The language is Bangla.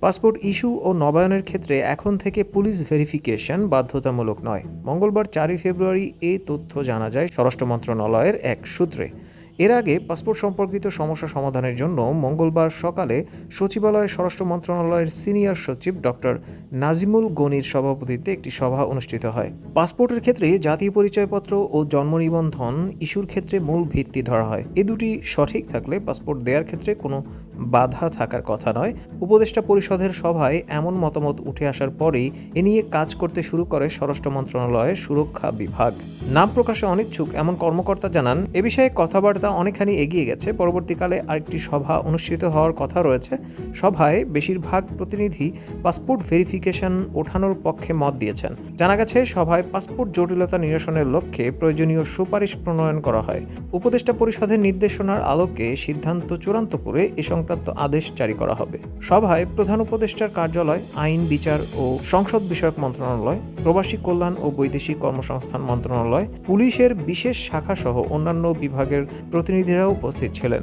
পাসপোর্ট ইস্যু ও নবায়নের ক্ষেত্রে এখন থেকে পুলিশ ভেরিফিকেশন বাধ্যতামূলক নয়। মঙ্গলবার চারই ফেব্রুয়ারি এ তথ্য জানা যায় স্বরাষ্ট্র মন্ত্রণালয়ের এক সূত্রে। এর আগে পাসপোর্ট সম্পর্কিত সমস্যা সমাধানের জন্য মঙ্গলবার সকালে সচিবালয়ে স্বরাষ্ট্র মন্ত্রণালয়ের সিনিয়র সচিব ডক্টর নাজিমুল গনির সভাপতিত্বে একটি সভা অনুষ্ঠিত হয়। পাসপোর্টের ক্ষেত্রে জাতীয় পরিচয়পত্র ও জন্ম নিবন্ধন ইস্যুর ক্ষেত্রে মূল ভিত্তি ধরা হয়। এ দুটি সঠিক থাকলে পাসপোর্ট দেওয়ার ক্ষেত্রে কোনো বাধা থাকার কথা নয়। উপদেষ্টা পরিষদের সভায় এমন মতামত উঠে আসার পরেই এ নিয়ে কাজ করতে শুরু করে স্বরাষ্ট্র মন্ত্রণালয়ের সুরক্ষা বিভাগ। নাম প্রকাশে অনিচ্ছুক, এমন কর্মকর্তা জানান, এ বিষয়ে কথাবার্তা অনেকখানি এগিয়ে গেছে। পরবর্তীকালে আরেকটি সভা অনুষ্ঠিত হওয়ার কথা রয়েছে। সভায় বেশিরভাগ প্রতিনিধি পাসপোর্ট ভেরিফিকেশন ওঠানোর পক্ষে মত দিয়েছেন। জানা গেছে, সভায় পাসপোর্ট জটিলতা নিরসনের লক্ষ্যে প্রয়োজনীয় সুপারিশ প্রণয়ন করা হয়। উপদেষ্টা পরিষদের নির্দেশনার আলোকে সিদ্ধান্ত চূড়ান্ত করে এ সংক্রান্ত আদেশ জারি করা হবে। সভায় প্রধান উপদেষ্টার কার্যালয়, আইন, বিচার ও সংসদ বিষয়ক মন্ত্রণালয়, প্রবাসী কল্যাণ ও বৈদেশিক কর্মসংস্থান মন্ত্রণালয়, পুলিশের বিশেষ শাখা সহ অন্যান্য বিভাগের প্রতিনিধিরাও উপস্থিত ছিলেন।